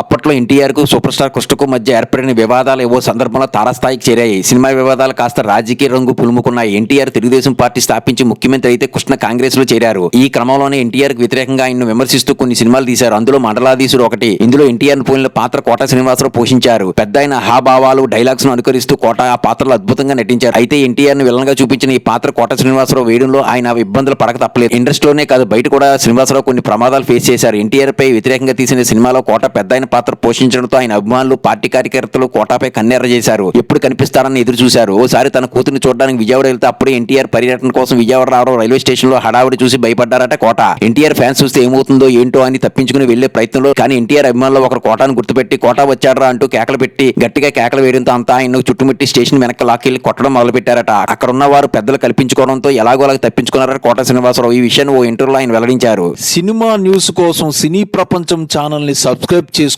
అప్పట్లో ఎన్టీఆర్కు super star కృష్ణకు మధ్య ఏర్పడిన వివాదాలు ఏవో సందర్భంలో తారాస్థాయికి చేరాయి. సినిమా వివాదాలు కాస్త రాజకీయ రంగు పులుముకున్నాయి. ఎన్టీఆర్ తెలుగుదేశం పార్టీ స్థాపించి ముఖ్యమంత్రి అయితే కృష్ణ కాంగ్రెస్లో చేరారు. ఈ క్రమంలోనే ఎన్టీఆర్కు వ్యతిరేకంగా ఆయన్ను విమర్శిస్తూ కొన్ని సినిమాలు తీశారు. అందులో మండలాధీశుడు ఒకటి. ఇందులో ఎన్టీఆర్ పోలిన పాత్ర కోట శ్రీనివాసరావు పోషించారు. పెద్ద ఆయన హాభావాలు డైలాగ్స్ను అనుకరిస్తూ కోట ఆ పాత్రలో అద్భుతంగా నటించారు. అయితే ఎన్టీఆర్ను విలన్గా చూపించిన ఈ పాత్ర కోట శ్రీనివాసరావు వేయడంలో ఆయన ఇబ్బందులు పడక తప్పలేదు ఇండస్ట్రీలోనే కాదు బయట కూడా శ్రీనివాసరావు కొన్ని ప్రమాదాలు ఫేస్ చేశారు. ఎన్టీఆర్ పై వ్యతిరేకంగా తీసిన సినిమాలో కోట పెద్ద ఆయన పాత్ర పోషించడంతో ఆయన అభిమానులు పార్టీ కార్యకర్తలు కోటాపై కన్నెర్ర చేశారు. ఎప్పుడు కనిపిస్తారని ఎదురు చూశారు. ఓసారి తన కూతురిని చూడడానికి విజయవాడ వెళ్తే అప్పుడే ఎన్టీఆర్ పర్యటన కోసం విజయవాడ రావడం రైల్వే స్టేషన్లో హడావిడి చూసి భయపడ్డారట కోట. ఎన్టీఆర్ ఫ్యాన్స్ చూస్తే ఏమవుతుందో ఏంటో అని తప్పించుకుని వెళ్ళే ప్రయత్నంలో కానీ ఎన్టీఆర్ అభిమానులు ఒకరు కోటాను గుర్తుపెట్టి కోటా వచ్చాడరా అంటూ కేకలు పెట్టి గట్టిగా కేకలు వేయడంతో అంతా ఆయన చుట్టుముట్టి స్టేషన్ వెనక లాక్కెళ్ళి కొట్టడం మొదలు పెట్టారట అక్కడ వారు పెద్దలు కల్పించుకోవడంతో ఎలాగోలాగా తప్పించుకున్నారట కోట శ్రీనివాసరావు. ఈ విషయాన్ని ఓ ఇంటర్వ్యూలో ఆయన వెల్లడించారు. సినిమా న్యూస్ కోసం సినీ ప్రపంచం ఛానల్ని సబ్స్క్రైబ్ చేసి